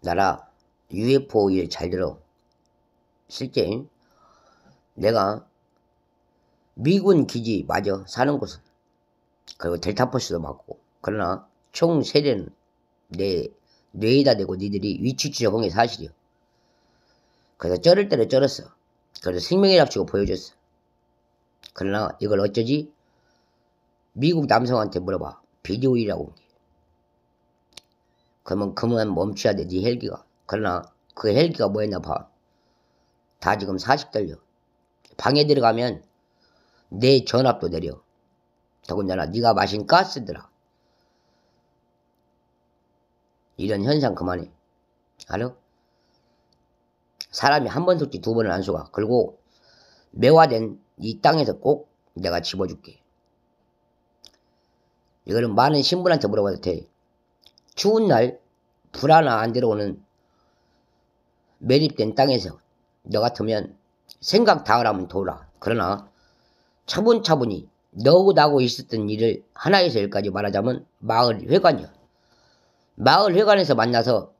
나라 UFO 일 잘 들어. 실제 내가 미군 기지 맞아 사는 곳은 그리고 델타포스도 맞고 그러나 총 세대는 내 뇌에다 대고 니들이 위치 추적한 게 사실이야. 그래서 쩔을 때를 쩔었어. 그래서 생명이랍치고 보여줬어. 그러나 이걸 어쩌지? 미국 남성한테 물어봐. 비디오이라고. 그러면 그만 멈춰야 돼, 네 헬기가. 그러나 그 헬기가 뭐였나 봐. 다 지금 40달려. 방에 들어가면 내 전압도 내려. 더군다나 네가 마신 가스더라. 이런 현상 그만해. 알아? 사람이 한 번 속지 두 번은 안 속아. 그리고 매화된 이 땅에서 꼭 내가 집어줄게. 이거는 많은 신분한테 물어봐도 돼. 추운 날 불 하나 안 들어오는 매립된 땅에서 너 같으면 생각 다 하라면 돌아. 그러나 차분차분히 너고 나고 있었던 일을 하나에서 열까지 말하자면 마을 회관이야. 마을 회관에서 만나서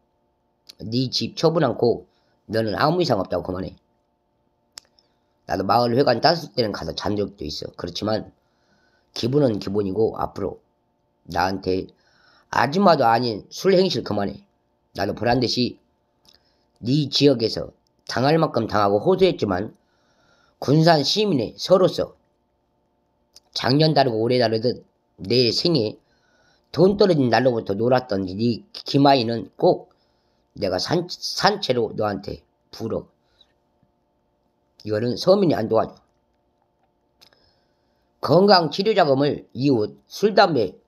네 집 처분 않고 너는 아무 이상 없다고 그만해. 나도 마을 회관 땄을 때는 가서 잔 적도 있어. 그렇지만 기분은 기분이고 앞으로 나한테 아줌마도 아닌 술 행실 그만해. 나도 보란듯이 네 지역에서 당할 만큼 당하고 호소했지만 군산 시민의 서로서 작년 다르고 올해 다르듯 내 생에 돈 떨어진 날로부터 놀았던 네 기마이는 꼭 내가 산, 산채로 너한테 불어. 이거는 서민이 안 도와줘. 건강치료 자금을 이웃, 술, 담배,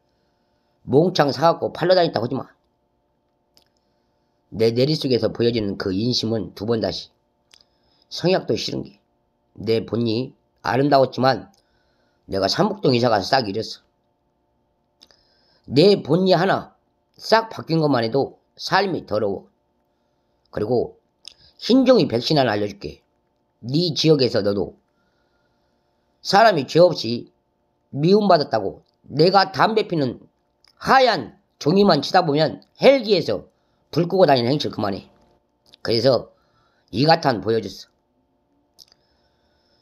몽창 사갖고 팔러 다녔다고 하지 마. 내 내리 속에서 보여지는 그 인심은 두 번 다시 성약도 싫은 게 내 본이 아름다웠지만 내가 삼북동 이사 가서 싹 잃었어. 내 본이 하나 싹 바뀐 것만 해도 삶이 더러워. 그리고 흰종이 백신 하나 알려줄게. 네 지역에서 너도 사람이 죄 없이 미움받았다고 내가 담배 피는 하얀 종이만 치다 보면 헬기에서 불 끄고 다니는 행실 그만해. 그래서 이 같은 보여줬어.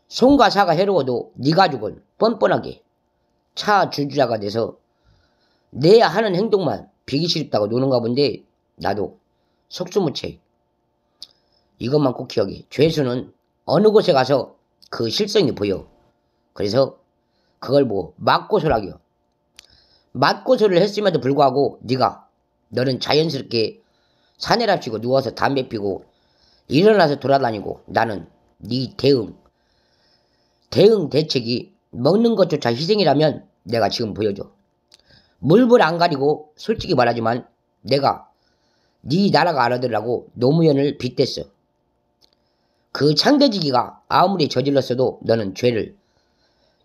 손과 사가 해로워도 네 가족은 뻔뻔하게 차 주주자가 돼서 내야 하는 행동만 비기시립다고 노는가 본데 나도 속수무책 이것만 꼭 기억해. 죄수는 어느 곳에 가서 그 실성이 보여. 그래서 그걸 뭐 맞고소라기요. 맞고소를 했음에도 불구하고 네가 너는 자연스럽게 사내랍치고 누워서 담배 피고 일어나서 돌아다니고 나는 네 대응 대응 대책이 먹는 것조차 희생이라면 내가 지금 보여줘. 물불 안 가리고 솔직히 말하지만 내가 네 나라가 알아들라고 노무현을 빗댔어. 그 창대지기가 아무리 저질렀어도 너는 죄를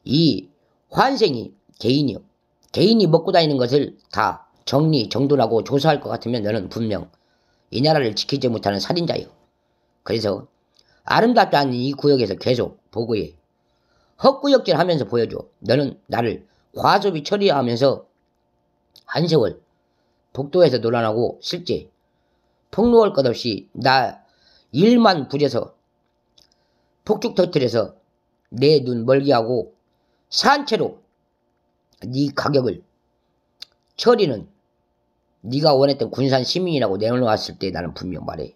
이 환생이 개인이요. 개인이 먹고 다니는 것을 다 정리 정돈하고 조사할 것 같으면 너는 분명 이 나라를 지키지 못하는 살인자요. 그래서 아름답지 않은 이 구역에서 계속 보고해. 헛구역질 하면서 보여줘. 너는 나를 과소비 처리하면서 한 세월 복도에서 놀아나고 실제 폭로할 것 없이 나 일만 부려서 폭죽 터트려서 내 눈 멀게 하고 산채로 네 가격을 처리는 네가 원했던 군산 시민이라고 내놓았을 때 나는 분명 말해.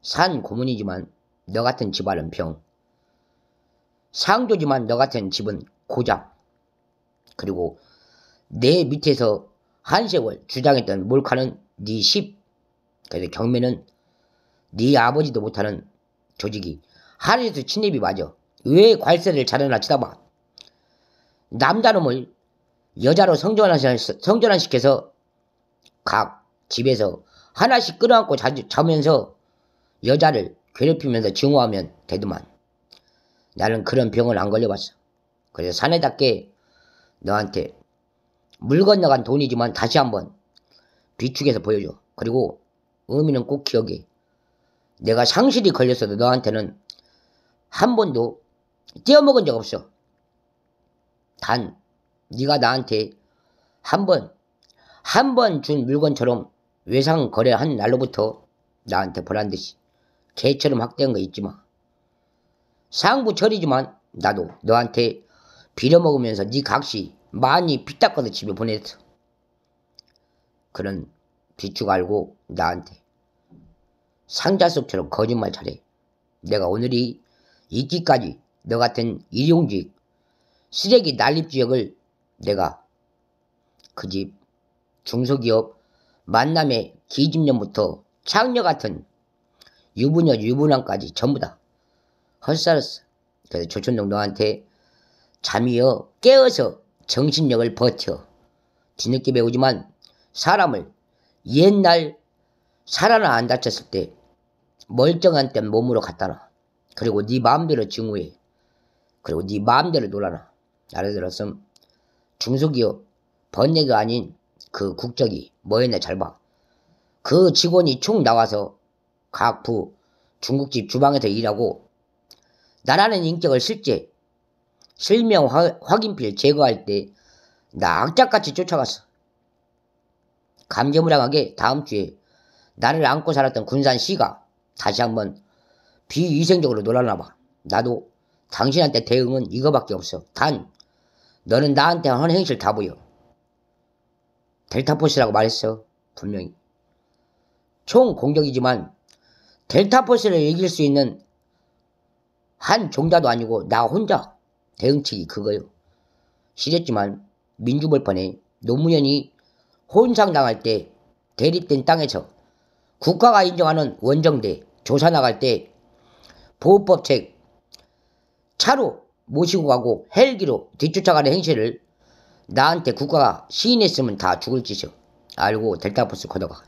산 고문이지만 너 같은 집안은 병. 상조지만 너 같은 집은 고장. 그리고 내 밑에서 한 세월 주장했던 몰카는 네 십. 그래서 경매는 네 아버지도 못하는 조직이 하늘에서 침입이 맞아. 왜 괄세를 자르나 치다봐. 남자놈을 여자로 성전환시켜서 각 집에서 하나씩 끌어안고 자, 자면서 여자를 괴롭히면서 증오하면 되더만. 나는 그런 병을 안 걸려봤어. 그래서 사내답게 너한테 물 건너간 돈이지만 다시 한번 비축해서 보여줘. 그리고 의미는 꼭 기억해. 내가 상실이 걸렸어도 너한테는 한 번도 떼어먹은 적 없어. 단 네가 나한테 한 번 한 번 준 물건처럼 외상 거래한 날로부터 나한테 보란듯이 개처럼 확대한 거 잊지 마. 상부 철이지만 나도 너한테 빌어먹으면서 네 각시 많이 빚닦아서 집에 보냈어. 그런 비축 알고 나한테 상자 속처럼 거짓말 잘해. 내가 오늘이 있기까지 너 같은 일용직 쓰레기 난립 지역을 내가 그 집 중소기업 만남의 기집년부터 창녀 같은 유부녀 유부남까지 전부 다 헛살았어. 그래서 조천동 너한테 잠이여 깨어서 정신력을 버텨. 뒤늦게 배우지만 사람을 옛날 살아나 안 다쳤을 때 멀쩡한 땐 몸으로 갖다 놔. 그리고 네 마음대로 증오해. 그리고 네 마음대로 놀아놔. 알아들었음? 중소기업 번뇌가 아닌 그 국적이 뭐였나 잘 봐. 그 직원이 총 나와서 각 부 중국집 주방에서 일하고 나라는 인격을 실제 실명 화- 확인필 제거할 때 나 악착같이 쫓아갔어. 감개무량하게 다음 주에 나를 안고 살았던 군산 씨가 다시 한번 비위생적으로 놀아나 봐. 나도 당신한테 대응은 이거밖에 없어. 단 너는 나한테 한 행실 다 보여. 델타포스라고 말했어. 분명히. 총 공격이지만 델타포스를 이길 수 있는 한 종자도 아니고 나 혼자 대응책이 그거요. 싫었지만 민주벌판에 노무현이 혼상당할 때 대립된 땅에서 국가가 인정하는 원정대 조사 나갈 때 보호법 책 차로 모시고 가고 헬기로 뒤쫓아가는 행실을 나한테 국가가 시인했으면 다 죽을 짓이요. 알고 델타포스 걷어가.